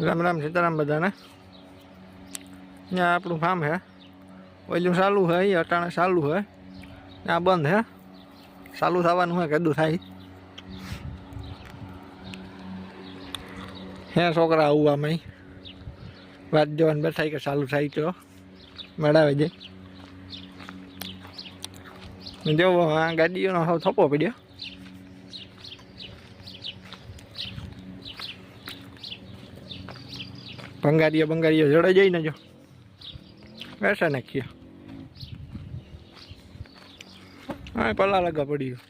રામ રામ સીતારામ બધાને. ત્યાં આપણું ફાર્મ હે ઓલું ચાલુ હે એ અટાણે ચાલુ હે ત્યાં બંધ હે ચાલુ થવાનું હે કદું થાય. હે છોકરા, આવું આમાં વાત જોવાનું બેઠાય કે ચાલુ થાય તો. મેળાવે જાય જોવો આ ગાડીઓનો હાવ થપો પડ્યો. ભંગારીઓ બંગારીઓ જોડે જઈને જો. બેસા નાખીએ હા પલા લગા પડ્યું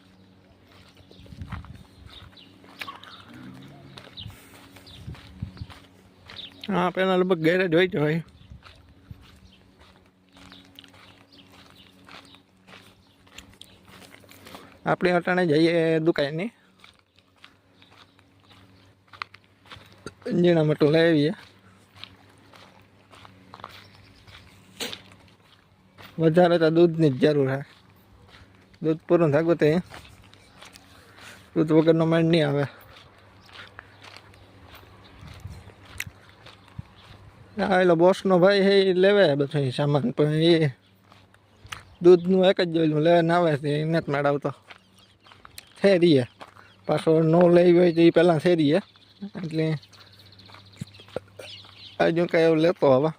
હા, પેલા લગભગ ગેરેજ હોય જ હોય. આપણે અટાણે જઈએ દુકાનની. જીણા મટું લઈ આવીએ. વધારે તો દૂધની જ જરૂર છે. દૂધ પૂરું થાકું તે દૂધ વગરનો મેળ નહીં આવે. હા એટલે બોસનો ભાઈ છે એ લેવે બધું સામાન, પણ એ દૂધનું એક જ જોયેલું લેવા ને આવે છે એને જ મેળવતો. શેરીએ પાછો નો લઈ હોય તો એ પહેલાં શેરીએ એટલે હજુ કાંઈ એવું લેતો હવે.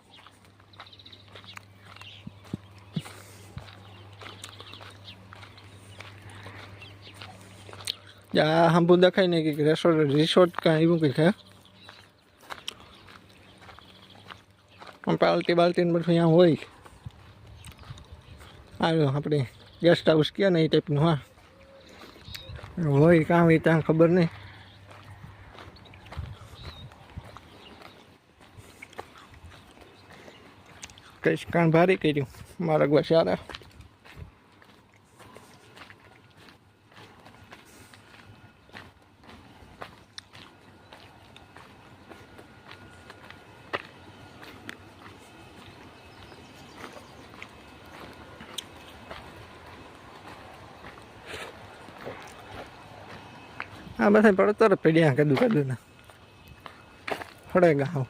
આ હંપુ દેખાય ને કંઈક રેસોર્ટ રિસોર્ટ કાંઈ એવું કંઈક હે આમ પાલટી બાલટી ને બધું અહીંયા હોય આવ્યો આપણે ગેસ્ટ હાઉસ કહે ને એ ટાઈપનું હા હોય કામ હોય ત્યાં ખબર નહીં કઈશ કાણ ભારી કર્યું મારા ગવા સારા આ બધા પડતર પડ્યા કદું કદું ના ફળે ગાઉ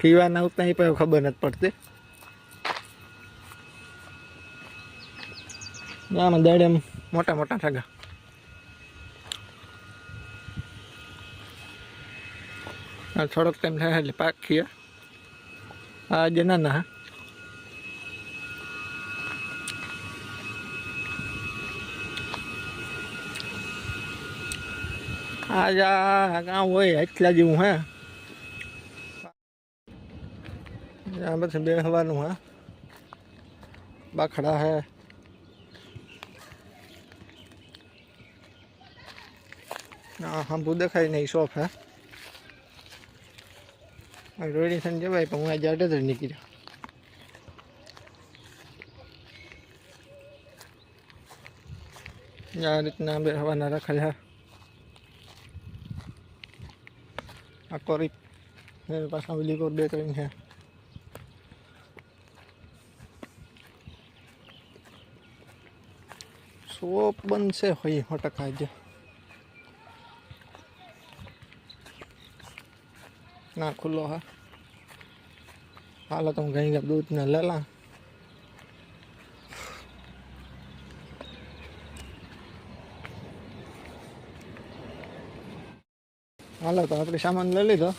કીવા ના ઉતા પણ ખબર નથી પડતી. આમાં દાડે મોટા મોટા ઠાગા. થોડોક ટાઈમ થાય એટલે પાક ખીએ આ જે નાના હા આ જા ગામ હોય એટલા જેવું હે. આ પછી બે હવાનું હા. બાખડા હે. હા હંપુ દેખાય નહીં શોપ હે. રોડી થઈને જવાય પણ હું આજે અડધર નીકળ્યો આ રીતના બે હવાના રાખેલ હે આ કોરી પાછા ઓલી કોર બે ત્રણ છે શોપ બનશે હોય સો ટકા ના ખુલ્લો હા. હાલો તો હું ગઈ દૂધ ને લેલા. હાલો તો આપણે સામાન લઈ લીધો.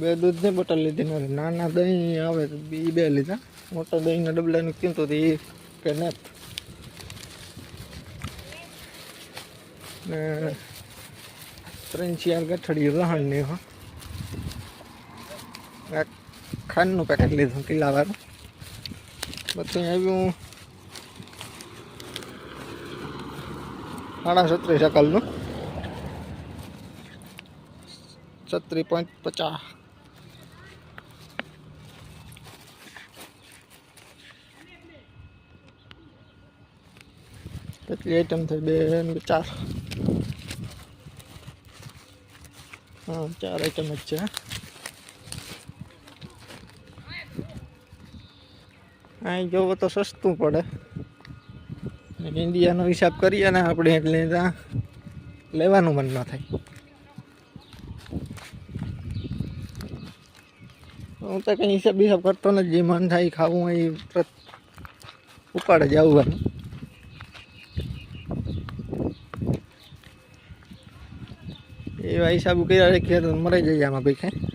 બે દૂધની બોટલ લીધી નથી નાના દહીં આવે તો એ બે લીધા. મોટા દહીંના ડબલાનું કીધું તો એ કે ને ત્રણ ચાર ગઠડી રહણની હો આ ખાંડનું પેકેટ લીધું કિલ્લાવાળું બધું આવ્યું સાડા છત્રીસ શકલનું છત્રીસ પોઈન્ટ પચાસ કેટલી આઈટમ થઈ બે ને ચાર ચાર આઈટમ જ છે અહીં જોવો તો સસ્તું પડે. ઇન્ડિયાનો હિસાબ કરીએ ને આપણે એટલે ત્યાં લેવાનું મન ન થાય. હું તો કંઈ હિસાબ બિસાબ કરતો નથી, જે મન થાય ખાવું, એ ઉપાડે જ આવવાનું. એવા હિસાબ કર્યા રાખીએ તો મરી જઈએ આમાં ભાઈ કાંઈ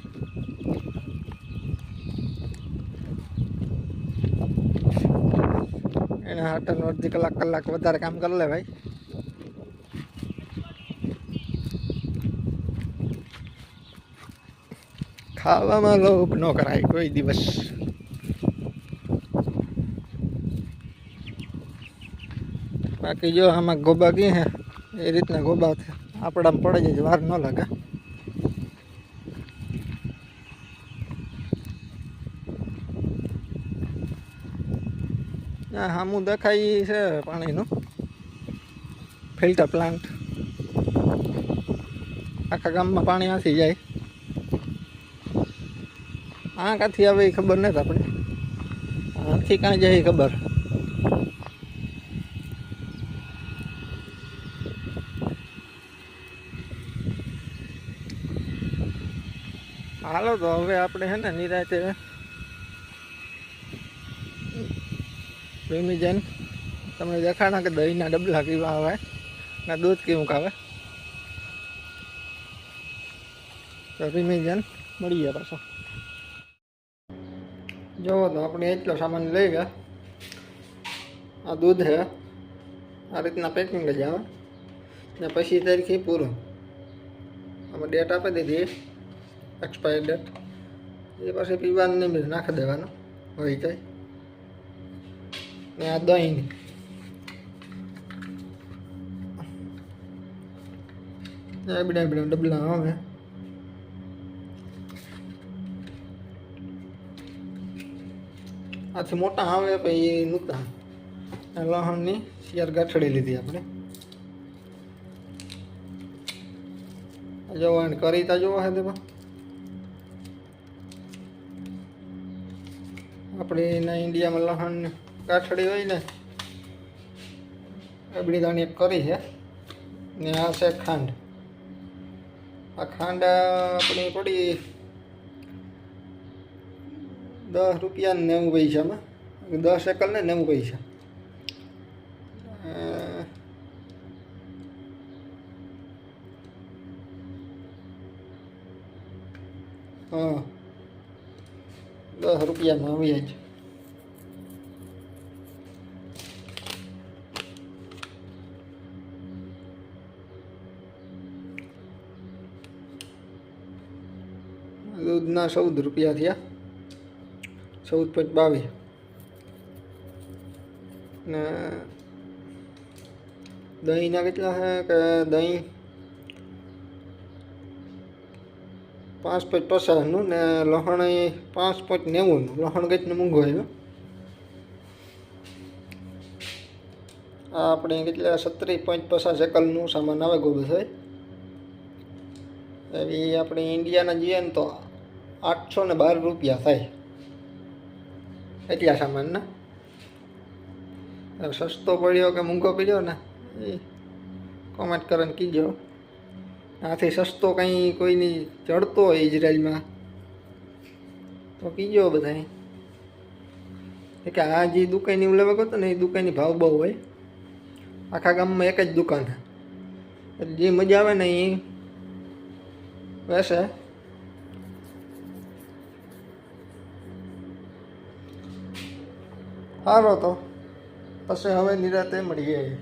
એના હાટનું અડધી કલાક કલાક વધારે કામ કરી લે ભાઈ. ખાવામાં લોભ ન કરાય, કોઈ દિવસ. બાકી જો આમાં ગોબા કી હે? એ રીતના ગોબા છે. આપણામાં પડે જ વાર ન લાગે. સામું દેખાય છે પાણીનું. ફિલ્ટર પ્લાન્ટ આખા ગામમાં પાણી આથી જાય. આ કાંથી આવે એ ખબર નથી આપણે આથી કાંઈ જાય ખબર. હાલો તો હવે આપણે છે ને નિરાતે પ્રેમી જૈન તમને દેખાણા કે દહીંના ડબલા કેવા આવે? ના, દૂધ કેવું કાવે તો પ્રેમી જન મળી ગયા પાછો. જોવો તો આપણે એટલો સામાન લઈ ગયા. આ દૂધ છે આ રીતના પેકિંગ જ આવે. ને પછી તારીખે પૂરું. આમાં ડેટ આપી દીધી. એક્સપાયર ડેટ એ પછી પીવાનું નહીં નાખી દેવાનું. હોય જાય ને આ દહીં. એબડા બીડા ડબલા આવે. આથી મોટા આવે પછી એ નહોતા. લહણની શિયાર ગાંઠડી લીધી આપણે. જોવા કરી તા જોવા હે તેમાં આપણે એના ઇન્ડિયામાં લહણ ગાંઠડી હોય ને એબડી દાણી કરી છે. ને આ છે ખાંડ. આ ખાંડ આપણી પડી દસ રૂપિયા ને નેવું પૈસામાં. દસ એકલ ને નેવું પૈસા. હા. દસ રૂપિયામાં આવી જ દૂધના ચૌદ રૂપિયા થયા. ચૌદ પોઈન્ટ બાવીસ. ને દહીંના કેટલા છે? કે દહીં પાંચ પોઈન્ટ પચાસનું ને લહણ પાંચ પોઈન્ટ નેવુંનું. લહણ કેટલું મોંઘું આવ્યું. આ આપણે કેટલા સત્તરી પોઈન્ટ પચાસ એકલનું સામાન આવે ગોબસાઈ એવી આપણે ઇન્ડિયાના જઈએ ને તો આઠસો ને બાર રૂપિયા થાય. એટલા સામાનના. સસ્તો પડ્યો કે મોંઘો પડ્યો ને, એ કોમેન્ટ કરીને કીજો. આથી સસ્તો કંઈ કોઈની ચડતો હોય ઇઝરાયલમાં તો કીજો બધા કે આ જે દુકાનની હું લેવા ગયો ને એ દુકાનની ભાવ બહુ હોય. આખા ગામમાં એક જ દુકાન એટલે જે મજા આવે ને એ વેસે. સારો તો. પછી હવે નિરાતે મળીએ.